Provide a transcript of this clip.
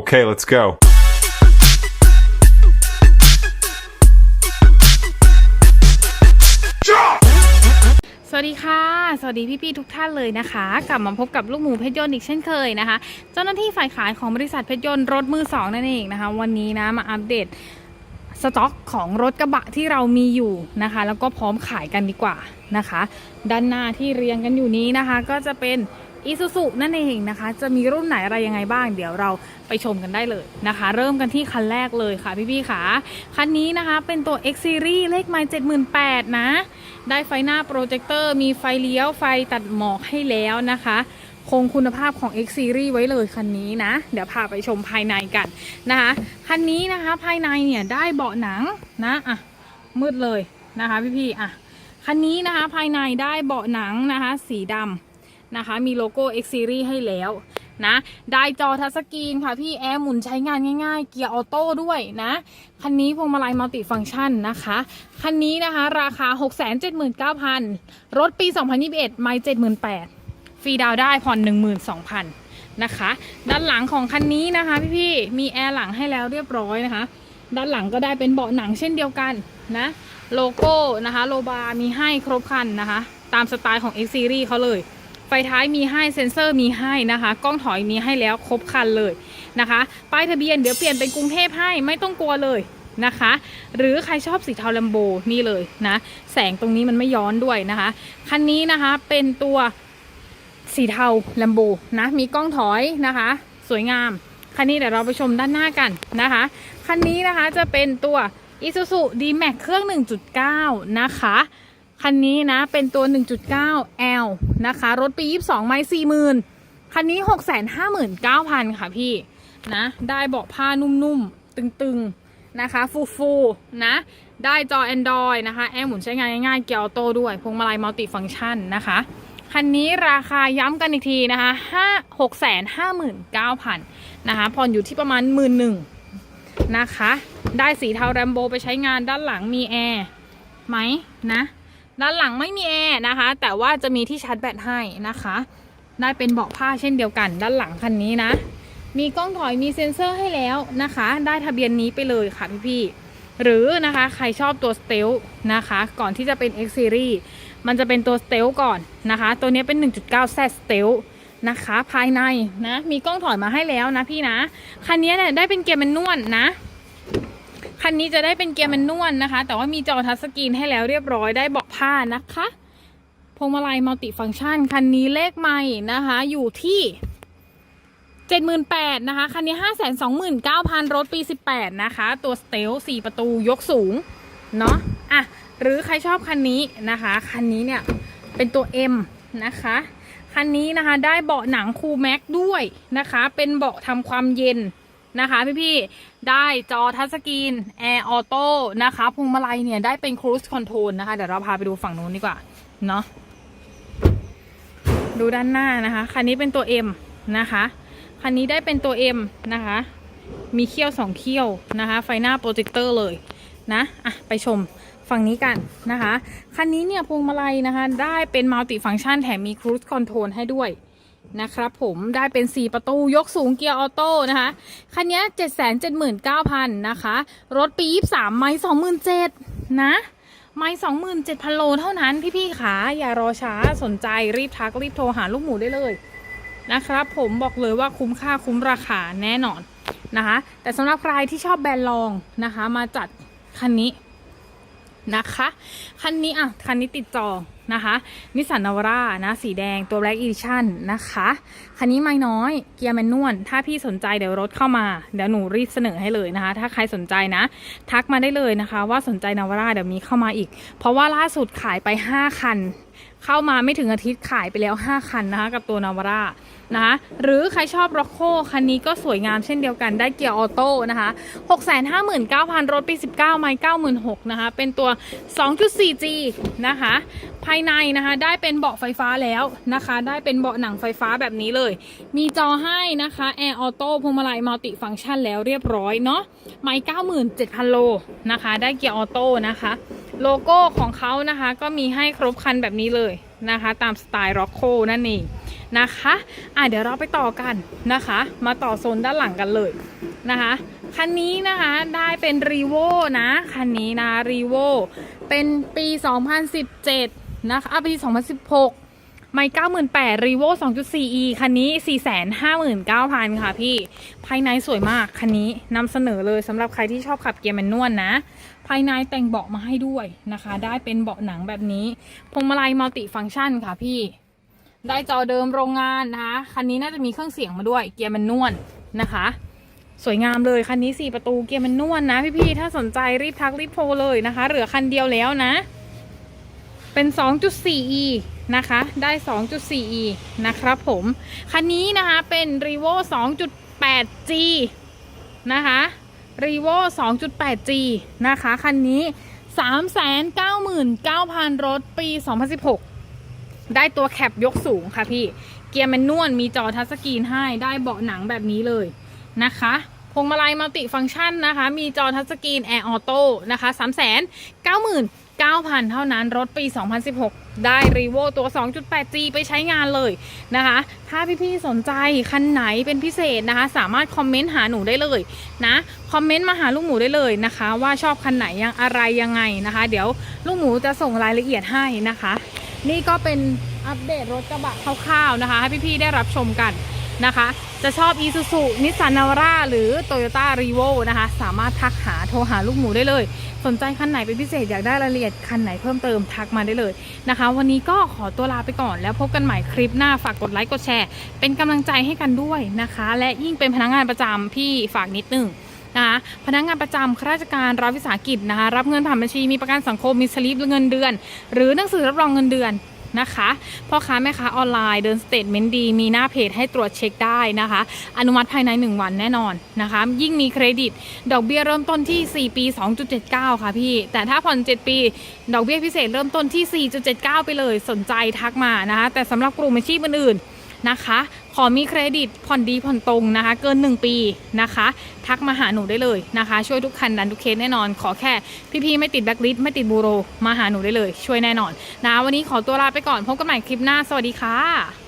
Okay, let's go. สวัสดีค่ะ สวัสดีพี่ๆทุกท่านเลยนะคะ กลับมาพบกับลูกหมูเพชรยนต์อีกเช่นเคยนะคะ เจ้าหน้าที่ฝ่ายขายของบริษัทเพชรยนต์รถมือสองนั่นเองนะคะ วันนี้นะมาอัปเดตสต็อกของรถกระบะที่เรามีอยู่นะคะ แล้วก็พร้อมขายกันดีกว่านะคะ ด้านหน้าที่เรียงกันอยู่นี้นะคะ ก็จะเป็น อีซูซุนั่นเองนะคะ จะมีรุ่นไหนอะไรยังไงบ้าง เดี๋ยวเราไปชมกันได้เลยนะคะ เริ่มกันที่คันแรกเลยค่ะพี่ๆค่ะ คันนี้นะคะเป็นตัว X Series เลขไมล์78,000นะ ได้ไฟหน้าโปรเจคเตอร์มีไฟเลี้ยวไฟตัดหมอกให้แล้วนะคะคงคุณภาพของ X Series ไว้เลยคันนี้นะ เดี๋ยวพาไปชมภายในกันนะคะ คันนี้นะคะภายในเนี่ยได้เบาะหนังนะอะมืดเลยนะคะพี่ๆอะคันนี้นะคะภายในได้เบาะหนังนะคะ สีดำ นะคะ มีโลโก้ X Series ให้แล้วนะ ได้จอทัชสกรีนค่ะ พี่แอร์หมุนใช้งานง่ายๆ เกียร์ออโต้ด้วยนะ คันนี้พวงมาลัยมัลติฟังก์ชันนะคะ คันนี้นะคะ ราคา 679,000 รถปี 2021 ไม่ 78,000 ฟรีดาวได้ผ่อน 12,000 นะคะ ด้านหลังของคันนี้นะคะพี่ๆ มีแอร์หลังให้แล้วเรียบร้อยนะคะ ด้านหลังก็ได้เป็นเบาะหนังเช่นเดียวกันนะ โลโก้นะคะ โลบาร์มีให้ครบคันนะคะ ตามสไตล์ของ X Series เขาเลย ไฟท้ายมีให้เซ็นเซอร์มีให้นะคะ กล้องถอยมีให้แล้วครบคันเลยนะคะ ป้ายทะเบียนเดี๋ยวเปลี่ยนเป็นกรุงเทพให้ไม่ต้องกลัวเลยนะคะ หรือใครชอบสีเทาแลมโบนี่เลยนะ แสงตรงนี้มันไม่ย้อนด้วยนะคะ คันนี้นะคะเป็นตัวสีเทาแลมโบนะ มีกล้องถอยนะคะ สวยงาม คันนี้เดี๋ยวเราไปชมด้านหน้ากันนะคะ คันนี้นะคะจะเป็นตัว Isuzu D-Max เครื่อง 1.9 นะคะ คันนี้นะเป็นตัว 1.9 L นะคะ รถปี 22 ไม่40,000 คันนี้ 659,000 ค่ะพี่ นะ ได้เบาะผ้านุ่มๆ ตึงๆ นะคะ ฟูๆ นะ ได้จอ Android นะคะ แอร์หมุนใช้งานง่ายๆ เกียร์ออโต้ด้วย พวงมาลัยมัลติฟังก์ชันนะคะ คันนี้ราคาย้ำกันอีกทีนะคะ5 659,000 นะคะผ่อนอยู่ที่ประมาณ 1 1 0 0 0นะคะ ได้สีเทาแรมโบไปใช้งานด้านหลังมีแอร์ไหมนะ ด้านหลังไม่มีแอร์นะคะ แต่ว่าจะมีที่ชาร์จแบตให้นะคะ ได้เป็นเบาะผ้าเช่นเดียวกัน ด้านหลังคันนี้นะ มีกล้องถอยมีเซ็นเซอร์ให้แล้วนะคะ ได้ทะเบียนนี้ไปเลยค่ะพี่ๆหรือนะคะใครชอบตัวสเตลนะคะ ก่อนที่จะเป็น X Series มันจะเป็นตัวสเตลก่อนนะคะ ตัวนี้เป็น 1.9 Z Stealth นะคะ ภายในนะ มีกล้องถอยมาให้แล้วนะพี่นะ คันนี้เนี่ยได้เป็นเกียร์แมนนวลนะ คันนี้จะได้เป็นเกียร์แมนนวลนะคะ แต่ว่ามีจอทัชสกรีนให้แล้วเรียบร้อยได้เบาะผ้านะคะพวงมาลัยมัลติฟังก์ชัน คันนี้เลขใหม่นะคะ อยู่ที่78,000นแปดนะคะ คันนี้529,000รถปี18นะคะ ตัวสเตลสี่ประตูยกสูง เนาะอะ หรือใครชอบคันนี้นะคะ คันนี้เนี่ย เป็นตัว M นะคะ คันนี้นะคะ ได้เบาะหนังคูแม็กด้วยนะคะ เป็นเบาะทำความเย็น นะคะพี่ๆ ได้จอทัชสกรีนแอร์ออโต้นะคะพวงมาลัยเนี่ยได้เป็นครู e คอนโทรลนะคะ เดี๋ยวเราพาไปดูฝั่งนู้นดีกว่า เนาะดูด้านหน้านะคะ คันนี้เป็นตัว M นะคะ คันนี้ได้เป็นตัว M นะคะ มีเขี้ยวสองเขี้ยวนะคะ ไฟหน้าโปรเจคเตอร์เลยนะอะไปชมฝั่งนี้กันนะคะ คันนี้เนี่ยพวงมาลัยนะคะ ได้เป็นมัลติฟังก์ชันแถมมีครู e คอนโทรลให้ด้วย นะครับผมได้เป็น 4 ประตูยกสูงเกียร์ออโต้นะคะ คันนี้ 779,000 นะคะ รถปี 23 ไม่27,000 นะ ไม่27,000 โลเท่านั้นพี่ๆขาอย่ารอช้าสนใจรีบทักรีบโทรหาลูกหมูได้เลยนะครับผมบอกเลยว่าคุ้มค่าคุ้มราคาแน่นอนนะคะ แต่สำหรับใครที่ชอบแบรนด์ลองนะคะ มาจัดคันนี้ นะคะ คันนี้อะ คันนี้ติดจอนะคะนิสสันนาวาร่านะ สีแดงตัว Black Edition นะคะ คันนี้ไม่น้อย เกียร์แมนนวลถ้าพี่สนใจเดี๋ยวรถเข้ามา เดี๋ยวหนูรีบเสนอให้เลยนะคะ ถ้าใครสนใจนะ ทักมาได้เลยนะคะ ว่าสนใจนาวาร่าเดี๋ยวมีเข้ามาอีก เพราะว่าล่าสุดขายไป 5 คัน เข้ามาไม่ถึงอาทิตย์ขายไปแล้ว 5 คันนะคะ กับตัวนาวาร่านะคะหรือใครชอบร็อกโคคันนี้ก็สวยงามเช่นเดียวกันได้เกียร์ออโต้นะคะ659,000 รถปี 19 ไมล์96,000นะคะ เป็นตัว 2.4G นะคะ ภายในนะคะ ได้เป็นเบาะไฟฟ้าแล้วนะคะ ได้เป็นเบาะหนังไฟฟ้าแบบนี้เลย มีจอให้นะคะแอร์ออโต้พวงมาลัยมัลติฟังก์ชันแล้วเรียบร้อยเนาะไมล์97,000 โลนะคะ ได้เกียร์ออโต้นะคะ โลโก้ของเขานะคะก็มีให้ครบคันแบบนี้เลยนะคะ ตามสไตล์ร็อกโคนั่นเองนะคะอะเดี๋ยวเราไปต่อกันนะคะ มาต่อโซนด้านหลังกันเลยนะคะคันนี้นะคะได้เป็นรีโวนะคันนี้นะรีโวเป็นปี 2017 นะคะอะปี 2016 ไม่98 r e v o 2.4e คันนี้459,000ค่ะพี่ ภายในสวยมาก คันนี้นำเสนอเลยสำหรับใครที่ชอบขับเกียร์แมนนวลนะ ภายในแต่งเบาะมาให้ด้วยนะคะ ได้เป็นเบาะหนังแบบนี้พวงมาลัยมัลติฟังก์ชันค่ะพี่ ได้จอเดิมโรงงานนะคะ คันนี้น่าจะมีเครื่องเสียงมาด้วย เกียร์แมนนวลนะคะสวยงามเลยคันนี้ 4 ประตูเกียร์แมนนวลนะพี่ๆ ถ้าสนใจรีบทักรีบโทรเลยนะคะ เหลือคันเดียวแล้วนะ เป็น 2.4e นะคะ ได้ 2.4e นะครับผม คันนี้นะคะเป็น r e v o 2.8g นะคะ r e v o 2.8g นะคะ คันนี้ 399,000 รถปี 2016 ได้ตัวแคปยกสูงค่ะพี่ เกียร์แมนนวลมีจอทัชสกรีนให้ ได้เบาะหนังแบบนี้เลยนะคะพวงมาลัยมัลติฟังก์ชันนะคะ มีจอทัชสกรีนแอร์ออโต้นะคะ3 9 9 0 0 0 เท่านั้นรถปี 2016 ได้รีโวตัว 2.8G ไปใช้งานเลยนะคะ ถ้าพี่ๆสนใจคันไหนเป็นพิเศษนะคะ สามารถคอมเมนต์หาหนูได้เลยนะ คอมเมนต์มาหาลูกหมูได้เลยนะคะ ว่าชอบคันไหนยังอะไรยังไงนะคะ เดี๋ยวลูกหมูจะส่งรายละเอียดให้นะคะ นี่ก็เป็นอัปเดตรถกระบะคร่าวๆนะคะ ให้พี่ๆได้รับชมกัน นะคะ จะชอบ Isuzu Nissan Navara หรือ Toyota r e v o นะคะ สามารถทักหาโทรหาลูกหมูได้เลย สนใจคันไหนเป็นพิเศษอยากได้รายละเอียดคันไหนเพิ่มเติมทักมาได้เลยนะคะ วันนี้ก็ขอตัวลาไปก่อนแล้วพบกันใหม่คลิปหน้าฝากกดไลค์กดแชร์ เป็นกำลังใจให้กันด้วยนะคะ และยิ่งเป็นพนักงานประจำพี่ฝากนิดนึงนะคะพนักงานประจำข้าราชการรัฐวิสาหกิจนะคะรับเงินผ่านบัญชีมีประกันสังคมมีสลิปเงินเดือน หรือหนังสือรับรองเงินเดือน นะคะพ่อค้าแม่ค้าออนไลน์เดินสเตทเมนต์ดี มีหน้าเพจให้ตรวจเช็คได้นะคะ อนุมัติภายใน 1 วันแน่นอนนะคะ ยิ่งมีเครดิต ดอกเบี้ยเริ่มต้นที่ 4 ปี 2.79 ค่ะพี่ แต่ถ้าผ่อน 7 ปี ดอกเบี้ยพิเศษเริ่มต้นที่ 4.79 ไปเลยสนใจทักมานะคะ แต่สำหรับกลุ่มอาชีพอื่นๆนะคะ ขอมีเครดิตผ่อนดีผ่อนตรงนะคะ เกิน 1 ปีนะคะ ทักมาหาหนูได้เลยนะคะ ช่วยทุกคันดันทุกเคสแน่นอน ขอแค่พี่ๆไม่ติดแบล็คลิสต์ไม่ติดบูโร มาหาหนูได้เลย ช่วยแน่นอนนะวันนี้ขอตัวลาไปก่อนพบกันใหม่คลิปหน้าสวัสดีค่ะ